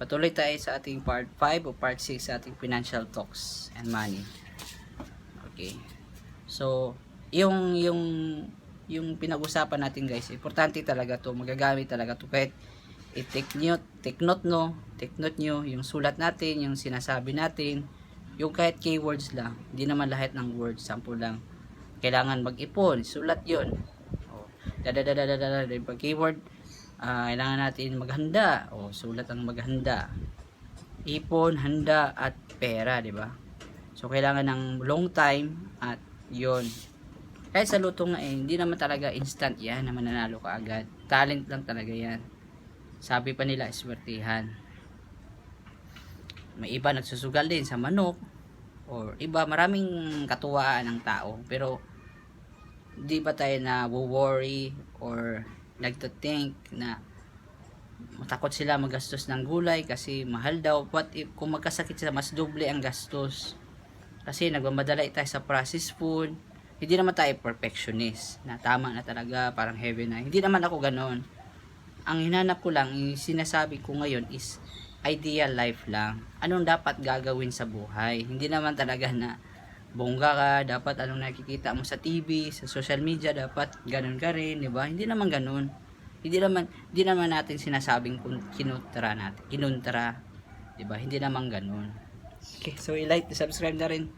Patuloy tayo sa ating part 5 o part 6 sa ating financial talks and money. Okay. So, yung yung yung pinag-usapan natin guys, importante talaga to, magagamit talaga to kahit i-take note, take note no, take note nyo, yung sulat natin, yung sinasabi natin, yung kahit keywords lang, hindi naman lahat ng words, sample lang. Kailangan mag-ipon, sulat yun. Oh, dadadadadadada, pag keyword, ah, kailangan natin maghanda, o sulat ang maghanda. Ipon, handa, at pera, di ba? So, kailangan ng long time at yon kahit sa luto nga eh, hindi naman talaga instant yan na mananalo ka agad. Talent lang talaga yan. Sabi pa nila, eswertihan. May iba nagsusugal din sa manok. Or iba, maraming katuwaan ng tao. Pero, di ba tayo na worry or nagto-think na matakot sila magastos ng gulay kasi mahal daw. What if, kung magkasakit sila, mas doble ang gastos. Kasi nagmamadala tayo sa processed food. Hindi naman tayo perfectionist na tama na talaga, parang heaven na. Hindi naman ako ganon. Ang hinanap ko lang, sinasabi ko ngayon is ideal life lang. Anong dapat gagawin sa buhay? Hindi naman talaga na bongga ka, dapat anong nakikita mo sa TV, sa social media, dapat ganun ka rin, di ba? Hindi naman ganun. Hindi naman, hindi naman natin sinasabing kun- kinuntra natin, kinuntra, di ba? Hindi naman ganun. Okay, so i-like, subscribe na rin,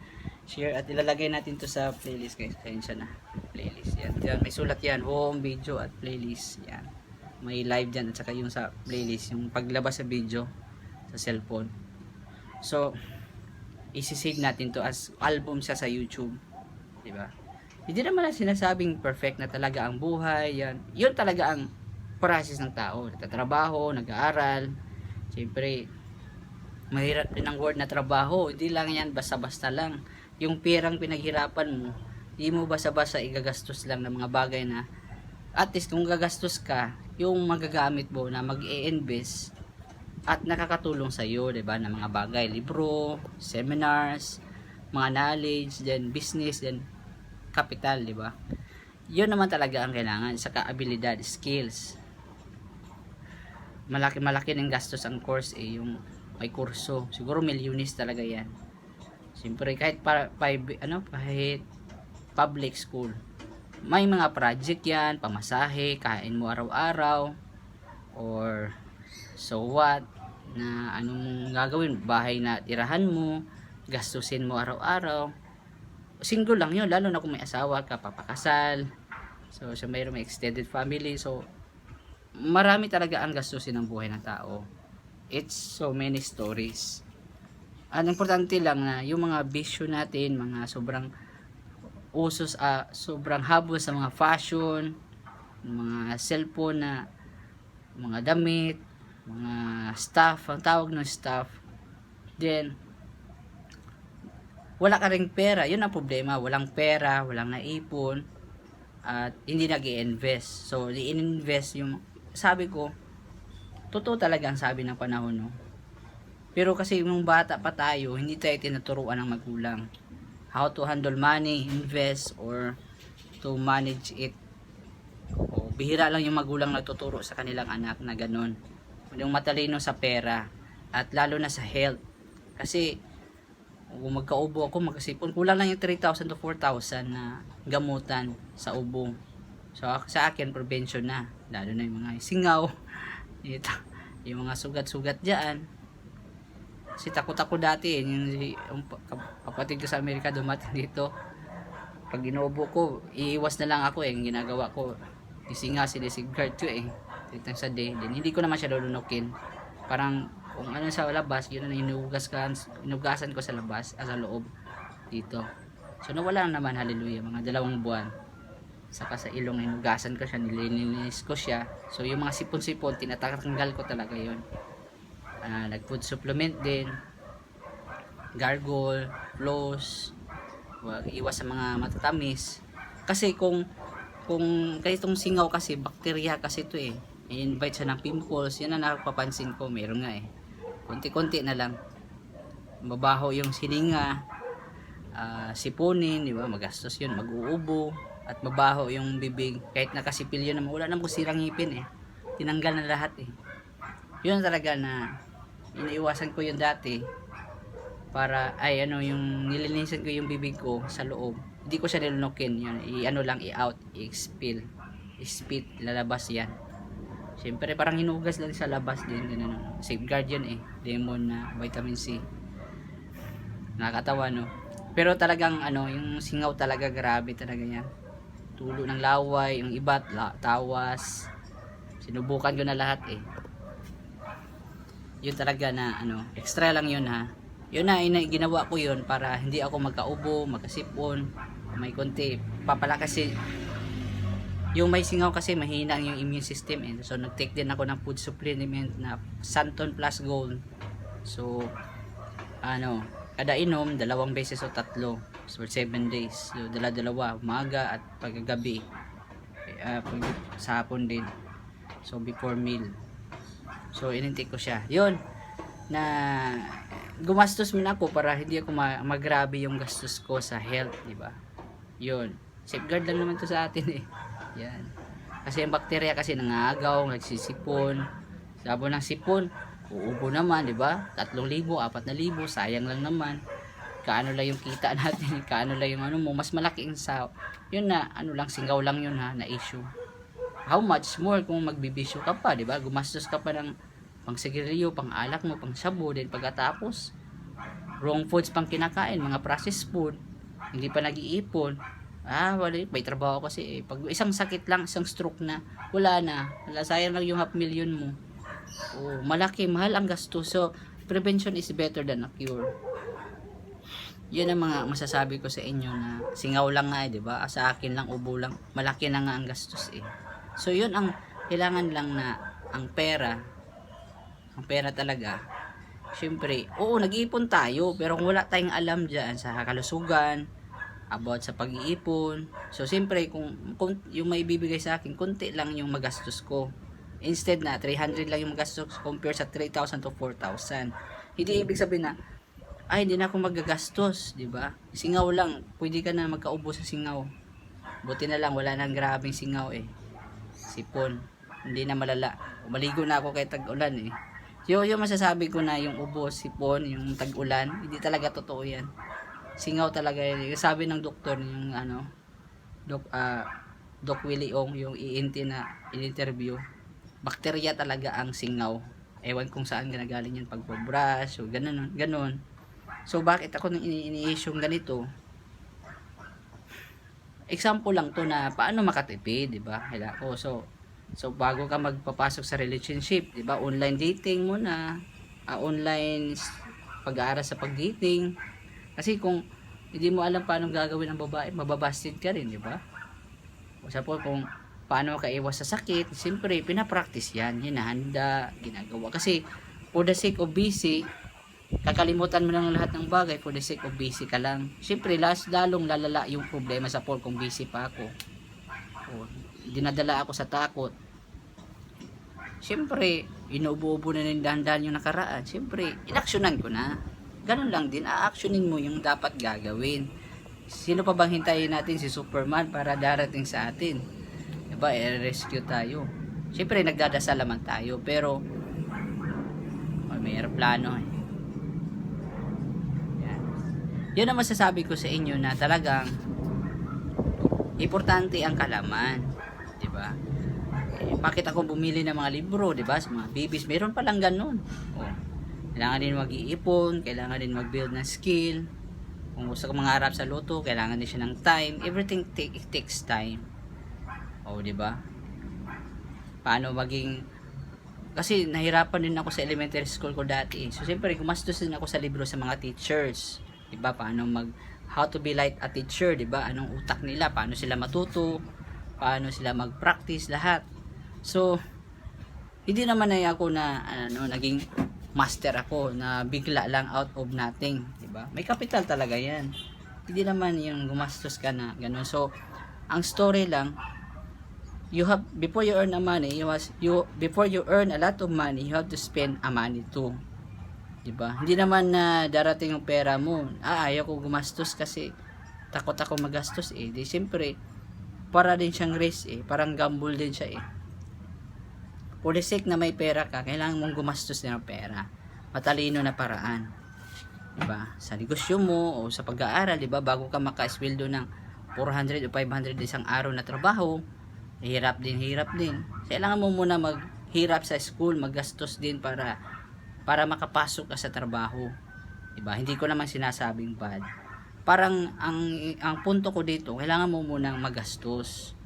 share, at ilalagay natin to sa playlist guys. Ayun siya na, playlist. Yan, yan, may sulat yan, home, video, at playlist. Yan. May live dyan, at saka yung sa playlist, yung paglabas sa video, sa cellphone. So, isi-save natin to as album siya sa YouTube. 'Di ba? Hindi naman na sinasabing perfect na talaga ang buhay, yan. Yun talaga ang process ng tao. Nagtatrabaho, nag-aaral. Siyempre, mahirap din ang word na trabaho. Hindi lang yan basta-basta lang. Yung perang pinaghirapan mo, hindi mo basta-basta igagastos lang ng mga bagay na at least kung gagastos ka, yung magagamit mo na mag-i-invest at nakakatulong sa iyo, 'di ba, ng mga bagay, libro, seminars, mga knowledge, then business, then capital, 'di ba? 'Yun naman talaga ang kailangan sa kaabilidad, skills. Malaki-malaki ng gastos ang course eh, yung may kurso. Siguro milyones talaga 'yan. Siyempre kahit para, para ano, kahit public school. May mga project 'yan, pamasahe, kain mo araw-araw or So what? Na anong gagawin? Bahay na tirahan mo, gastusin mo araw-araw. Single lang yun, lalo na kung may asawa ka, papakasal. So, sa mayroon may extended family. So, marami talaga ang gastusin ng buhay ng tao. It's so many stories. Ang importante lang na yung mga bisyo natin, mga sobrang usos, ah, sobrang habol sa mga fashion, mga cellphone na mga damit, mga staff, ang tawag ng staff, then, wala ka ring pera. Yun ang problema. Walang pera, walang naipon, at hindi nag invest So, i-invest yung, sabi ko, totoo talaga ang sabi ng panahon, no? Pero kasi nung bata pa tayo, hindi tayo tinuturuan ng magulang. How to handle money, invest, or to manage it. O, bihira lang yung magulang nagtuturo sa kanilang anak na ganun yung matalino sa pera at lalo na sa health. Kasi kung magkaubo ako magkasipon kulang lang yung 3,000 to 4,000 na gamutan sa ubo. So sa akin prevention na. Lalo na yung mga singaw. Ito, yung mga sugat-sugat dyan. Kasi takot ako dati yung, yung pa- kapatid ko sa Amerika dumating dito. Pag inuubo ko iiwas na lang ako eh yung ginagawa ko. Isinga sinisigard ko eh titang sa day din. Hindi ko naman siya lulunukin. Parang kung ano sa labas yun na inugas ka inugasan ko sa labas ah, sa loob. Dito. So nawala naman hallelujah mga dalawang buwan. Saka sa ilong inugasan ko siya nililinis ko siya. So yung mga sipon-sipon tinatanggal ko talaga yon uh, nag food supplement din. Gargle floss wag iwas sa mga matatamis. Kasi kung kung kasi itong singaw kasi bakterya kasi ito eh i-invite siya ng pimples. Yan ang napapansin ko. Meron nga eh. Konti-konti na lang. Mabaho yung sininga ah, sipunin di ba? Magastos yun mag-uubo at mabaho yung bibig. Kahit nakasipilyo naman wala namang sirang ngipin eh. Tinanggal na lahat eh. Yun talaga na iniiwasan ko yun dati para ay ano yung nilinisan ko yung bibig ko sa loob. Hindi ko siya nilunukin yun. I ano lang i-out i-expel i-spit lalabas yan Siyempre parang hinugas lang sa labas din ganun. ano. Safeguard yun eh. Lemon na vitamin C. Nakakatawa no. Pero talagang ano, yung singaw talaga grabe talaga yan. Tulo ng laway, yung iba la, tawas. Sinubukan ko na lahat eh. Yun talaga na ano, extra lang yun ha. Yun na, ina, ginawa ko yun para hindi ako magkaubo, magkasipon, may konti. Papalakas yung may singaw kasi mahina yung immune system eh. So nag-take din ako ng food supplement na Santon Plus Gold. So ano, kada inom dalawang beses o tatlo for 7 days. So dala-dalawa, umaga at paggabi. Uh, pag sa hapon din. So before meal. So inintake ko siya. 'Yun na gumastos man ako para hindi ako ma- magrabe yung gastos ko sa health, di ba? 'Yun. Safeguard lang naman to sa atin eh. Yan. Kasi yung bakterya kasi nangagaw, nagsisipon. Sabo ng sipon, uubo naman, di ba? 3,000, 4,000, sayang lang naman. Kaano lang yung kita natin, kaano lang yung ano mo, mas malaki yung sa, yun na, ano lang, singaw lang yun ha, na issue. How much more kung magbibisyo ka pa, di ba? Gumastos ka pa ng pang sigarilyo, pang alak mo, pang sabo, din pagkatapos, wrong foods pang kinakain, mga processed food, hindi pa nag-iipon, Ah, wala, may trabaho kasi eh. Pag isang sakit lang, isang stroke na, wala na. Wala, sayang lang yung half million mo. Oh, malaki, mahal ang gasto. So, prevention is better than a cure. Yun ang mga masasabi ko sa inyo na singaw lang nga eh, di ba? Sa akin lang, ubo lang. Malaki na nga ang gastos eh. So, yun ang kailangan lang na ang pera, ang pera talaga, Siyempre, oo, nag-iipon tayo, pero kung wala tayong alam dyan sa kalusugan, about sa pag-iipon. So, siyempre, kung, kung yung may bibigay sa akin, konti lang yung magastos ko. Instead na, 300 lang yung magastos compare sa 3,000 to 4,000. Hindi ibig sabihin na, ay, hindi na ako magagastos, di ba? Singaw lang, pwede ka na magkaubo sa singaw. Buti na lang, wala nang grabing singaw eh. Sipon, hindi na malala. Maligo na ako kay tag-ulan eh. Yung, yung masasabi ko na yung ubo, sipon, yung tag-ulan, hindi talaga totoo yan singaw talaga yun. Sabi ng doktor yung ano, Doc, uh, Doc Willie Ong, yung ENT na in-interview, bakterya talaga ang singaw. Ewan kung saan ginagaling yan pagbabrush o ganun, ganun. So bakit ako nang ini-issue ganito? Example lang to na paano makatipid, 'di ba? Hila ko. So so bago ka magpapasok sa relationship, 'di ba? Online dating muna, uh, online pag-aaral sa pag-dating, kasi kung hindi mo alam paano gagawin ng babae, mababasted ka rin, di ba? O sa po kung paano ka iwas sa sakit, siyempre, pinapractice yan, hinahanda, ginagawa. Kasi, for the sake of busy, kakalimutan mo lang lahat ng bagay for the sake of busy ka lang. Siyempre, last lalong lalala yung problema sa Paul kung busy pa ako. O, dinadala ako sa takot. Siyempre, inuubo-ubo na ng dahan-dahan yung nakaraan. Siyempre, inaksyonan ko na ganun lang din, a-actionin mo yung dapat gagawin. Sino pa bang hintayin natin si Superman para darating sa atin? Diba, i-rescue tayo. Siyempre, nagdadasal naman tayo, pero oh, may aeroplano eh. Yan. Yun ang masasabi ko sa inyo na talagang importante ang kalaman. Diba? Eh, bakit ako bumili ng mga libro, diba? Sa mga babies, meron palang ganun. Oh kailangan din mag-iipon, kailangan din mag-build ng skill. Kung gusto ko mangarap sa loto, kailangan din siya ng time. Everything take, takes time. O, di ba? Paano maging kasi nahirapan din ako sa elementary school ko dati. So, siyempre, gumastos din ako sa libro sa mga teachers. Di ba? Paano mag how to be like a teacher, di ba? Anong utak nila, paano sila matuto, paano sila mag-practice lahat. So, hindi naman na ako na ano naging master ako na bigla lang out of nothing, 'di ba? May capital talaga 'yan. Hindi naman yung gumastos ka na ganun. So, ang story lang you have before you earn a money, you must you before you earn a lot of money, you have to spend a money too. 'Di ba? Hindi naman na darating yung pera mo. Ah, ayaw ko gumastos kasi takot ako magastos eh. Di siyempre para din siyang risk eh. Parang gamble din siya eh for the sake na may pera ka, kailangan mong gumastos ng pera. matalino na paraan. 'Di ba? Sa negosyo mo o sa pag-aaral, 'di ba? Bago ka maka-sweldo ng 400 o 500 isang araw na trabaho, hirap din, hirap din. Kailangan mo muna maghirap sa school, maggastos din para para makapasok ka sa trabaho. 'Di ba? Hindi ko naman sinasabing bad. Parang ang ang punto ko dito, kailangan mo munang magastos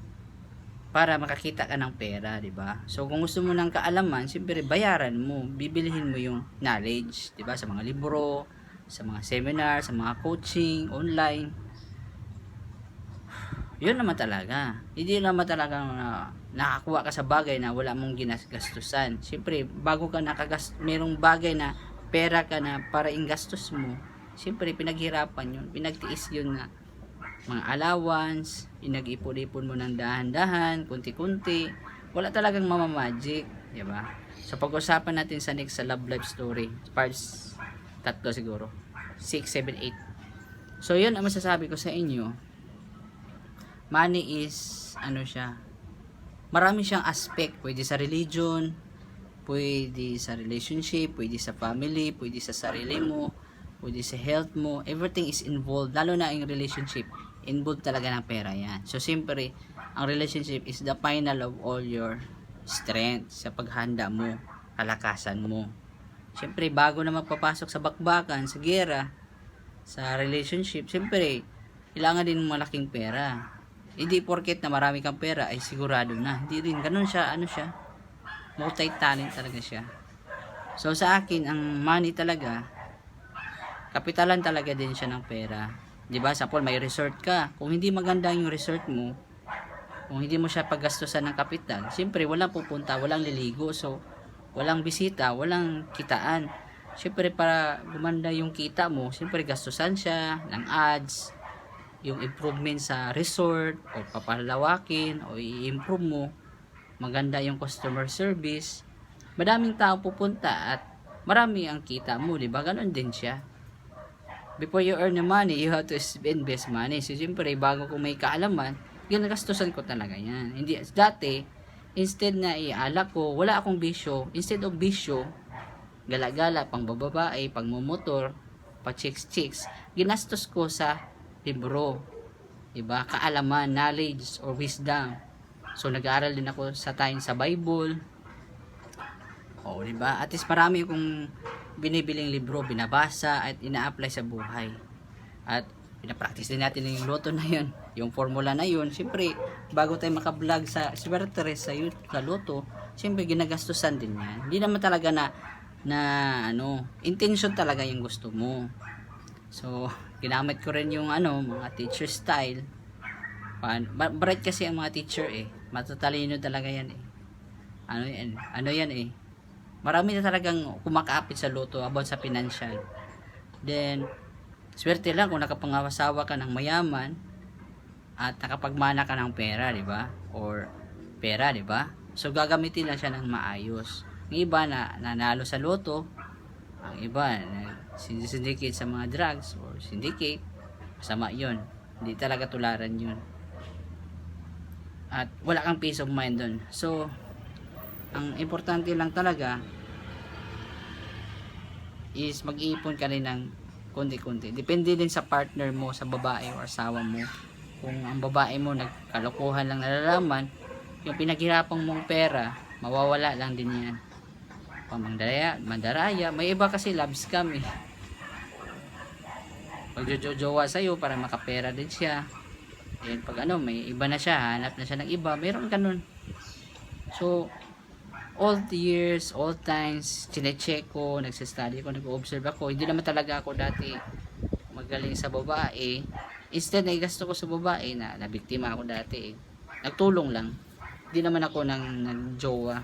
para makakita ka ng pera, 'di ba? So kung gusto mo ng kaalaman, siyempre bayaran mo, bibilihin mo yung knowledge, 'di ba? Sa mga libro, sa mga seminar, sa mga coaching online. Yun naman talaga. Hindi naman talaga na nakakuha ka sa bagay na wala mong ginagastusan. Siyempre, bago ka nakagas merong bagay na pera ka na para ingastos mo, siyempre pinaghirapan yun, pinagtiis yun na mga allowance, inag-ipon-ipon mo ng dahan-dahan, kunti-kunti. Wala talagang mamamagic, di ba? So pag-usapan natin sa next sa love life story, parts tatlo siguro. 6, 7, 8. So yun ang masasabi ko sa inyo. Money is ano siya? Marami siyang aspect, pwede sa religion, pwede sa relationship, pwede sa family, pwede sa sarili mo, pwede sa health mo, everything is involved, lalo na yung relationship, involved talaga ng pera yan. So, siyempre, ang relationship is the final of all your strength sa paghanda mo, kalakasan mo. Siyempre, bago na magpapasok sa bakbakan, sa gera, sa relationship, siyempre, kailangan din malaking pera. Hindi porket na marami kang pera ay sigurado na. Hindi rin. Ganun siya, ano siya, multi-talent talaga siya. So sa akin, ang money talaga, kapitalan talaga din siya ng pera. 'Di ba? Sa may resort ka. Kung hindi maganda yung resort mo, kung hindi mo siya paggastusan ng kapital, siyempre walang pupunta, walang liligo. So, walang bisita, walang kitaan. Siyempre para gumanda yung kita mo, siyempre gastusan siya ng ads, yung improvement sa resort o papalawakin o i-improve mo maganda yung customer service madaming tao pupunta at marami ang kita mo di ba ganon din siya before you earn the money you have to invest money so siyempre bago ko may kaalaman ginagastusan ko talaga yan hindi dati instead na iala ko wala akong bisyo instead of bisyo gala-gala pang bababae pang momotor pa chicks chicks ginastos ko sa libro. Diba? Kaalaman, knowledge, or wisdom. So, nag-aaral din ako sa time sa Bible. O, diba? At least marami akong binibiling libro, binabasa, at ina-apply sa buhay. At pinapractice din natin yung loto na yun. Yung formula na yun. Siyempre, bago tayo makablog sa swerte sa, sa loto, siyempre, ginagastusan din yan. Hindi naman talaga na, na, ano, intention talaga yung gusto mo. So, ginamit ko rin yung ano, mga teacher style. Bright kasi ang mga teacher eh. Matatalino talaga yan eh. Ano yan? Ano yan eh. Marami na talagang kumakapit sa loto about sa financial. Then, swerte lang kung nakapangasawa ka ng mayaman at nakapagmana ka ng pera, di ba? Or pera, di ba? So, gagamitin lang siya ng maayos. Yung iba na nanalo sa loto, ang iba na syndicate sa mga drugs or syndicate masama yun hindi talaga tularan yun at wala kang peace of mind dun so ang importante lang talaga is mag-iipon ka rin ng konti-konti depende din sa partner mo sa babae o asawa mo kung ang babae mo nagkalokohan lang nalalaman yung pinaghirapan mong pera mawawala lang din yan pamangdaraya, mandaraya. May iba kasi love scam eh. Pag jojowa sa'yo para makapera din siya. And pag ano, may iba na siya, hanap na siya ng iba, meron ganun. So, all the years, all times, chinecheck ko, nagsistudy ko, nag-observe ako. Hindi naman talaga ako dati magaling sa babae. Instead, naigasto ko sa babae na nabiktima ako dati eh. Nagtulong lang. Hindi naman ako nang nagjowa.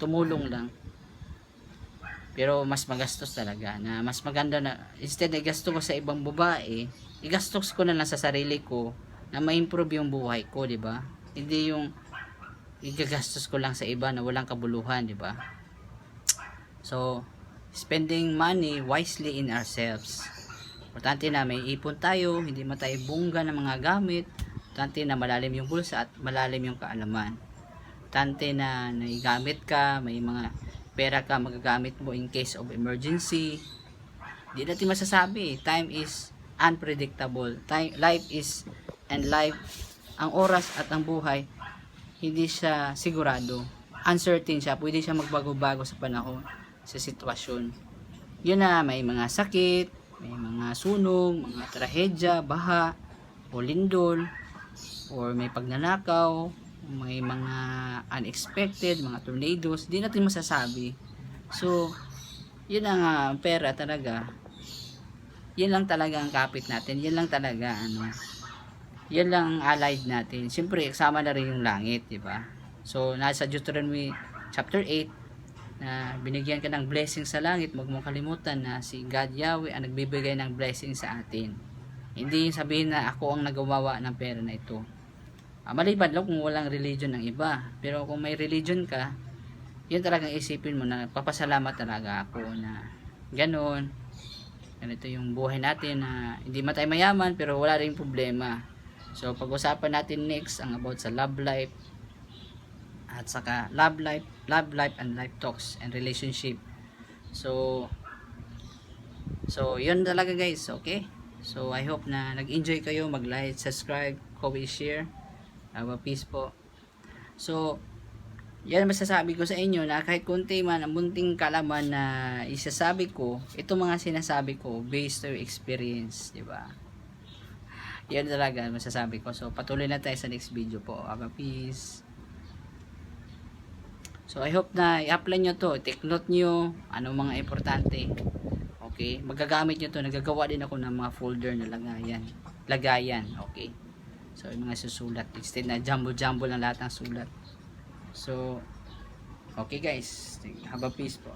Tumulong lang pero mas magastos talaga na mas maganda na instead na gasto ko sa ibang babae igastos ko na lang sa sarili ko na ma-improve yung buhay ko di ba hindi yung igagastos ko lang sa iba na walang kabuluhan di ba so spending money wisely in ourselves importante na may ipon tayo hindi man tayo bungga ng mga gamit importante na malalim yung bulsa at malalim yung kaalaman importante na naigamit ka may mga pera ka magagamit mo in case of emergency. Di natin masasabi. Time is unpredictable. Time, life is, and life, ang oras at ang buhay, hindi siya sigurado. Uncertain siya. Pwede siya magbago-bago sa panahon, sa sitwasyon. Yun na, may mga sakit, may mga sunog, mga trahedya, baha, o lindol, or may pagnanakaw, may mga unexpected, mga tornadoes, di natin masasabi. So, yun ang ah, pera talaga. Yun lang talaga ang kapit natin. Yun lang talaga, ano, yun lang ang allied natin. Siyempre, kasama na rin yung langit, di ba? So, nasa Deuteronomy chapter 8, na binigyan ka ng blessing sa langit, huwag mong kalimutan na si God Yahweh ang nagbibigay ng blessing sa atin. Hindi yung sabihin na ako ang nagawawa ng pera na ito. Ah, maliban lang kung walang religion ng iba. Pero kung may religion ka, yun talagang isipin mo na papasalamat talaga ako na ganun. Ganito yung buhay natin na hindi man tayo mayaman pero wala rin problema. So pag-usapan natin next ang about sa love life at saka love life, love life and life talks and relationship. So So yun talaga guys, okay? So I hope na nag-enjoy kayo, mag-like, subscribe, comment, share. Have a peace po. So, yan masasabi ko sa inyo na kahit kunti man ang munting kalaman na isasabi ko, ito mga sinasabi ko based to experience, di ba? Yan talaga masasabi ko. So, patuloy na tayo sa next video po. Have a peace. So, I hope na i-apply nyo to. Take note nyo. Ano mga importante. Okay? Magagamit nyo to. Nagagawa din ako ng mga folder na lagayan. Lagayan. Okay? So, yung mga susulat. Instead na jumble-jumble lang lahat ng sulat. So, okay guys. Have a peace po.